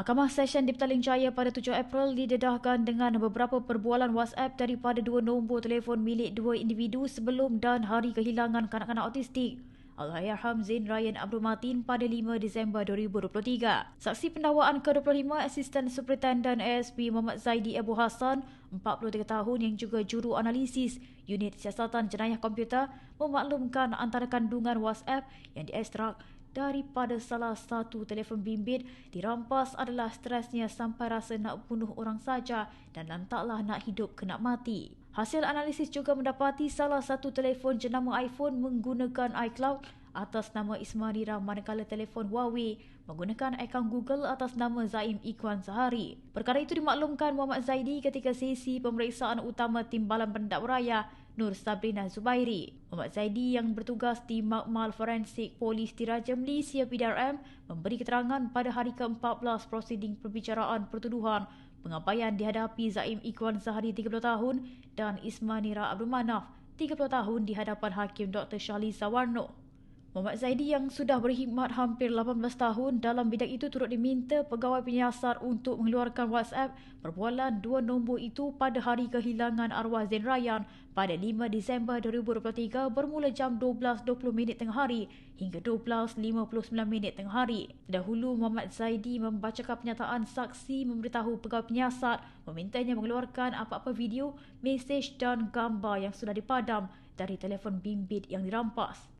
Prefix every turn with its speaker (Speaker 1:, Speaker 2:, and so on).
Speaker 1: Mahkamah Session di Petaling Jaya pada 7 April didedahkan dengan beberapa perbualan WhatsApp daripada dua nombor telefon milik dua individu sebelum dan hari kehilangan kanak-kanak autistik. Allahyarham Zain Ryan Abdul Matin pada 5 Disember 2023. Saksi pendakwaan ke-25 Asisten Superintendent ASP Muhammad Zaidi Abu Hassan, 43 tahun yang juga juru analisis Unit Siasatan Jenayah Komputer memaklumkan antara kandungan WhatsApp yang diekstrak daripada salah satu telefon bimbit dirampas adalah stresnya sampai rasa nak bunuh orang saja dan lantaklah nak hidup ke nak mati. Hasil analisis juga mendapati salah satu telefon jenama iPhone menggunakan iCloud atas nama Ismarira manakala telefon Huawei menggunakan akaun Google atas nama Zaim Ikwan Sahari. Perkara itu dimaklumkan Muhammad Zaidi ketika sesi pemeriksaan utama Timbalan Pendakwa Raya Nur Sabrina Zubairi. Muhammad Zaidi yang bertugas di Makmal Forensik Polis Diraja Malaysia PDRM memberi keterangan pada hari ke-14 prosiding perbicaraan pertuduhan pengabaian dihadapi Zaim Ikwan Zahari 30 tahun dan Ismanira Abdul Manaf 30 tahun di hadapan Hakim Dr. Shali Sawarno. Muhammad Zaidi yang sudah berkhidmat hampir 18 tahun dalam bidang itu turut diminta pegawai penyiasat untuk mengeluarkan WhatsApp perbualan dua nombor itu pada hari kehilangan arwah Zain Rayyan pada 5 Disember 2023 bermula jam 12.20 minit tengah hari hingga 12.59 minit tengah hari. Dahulu Muhammad Zaidi membacakan pernyataan saksi memberitahu pegawai penyiasat memintanya mengeluarkan apa-apa video, mesej dan gambar yang sudah dipadam dari telefon bimbit yang dirampas.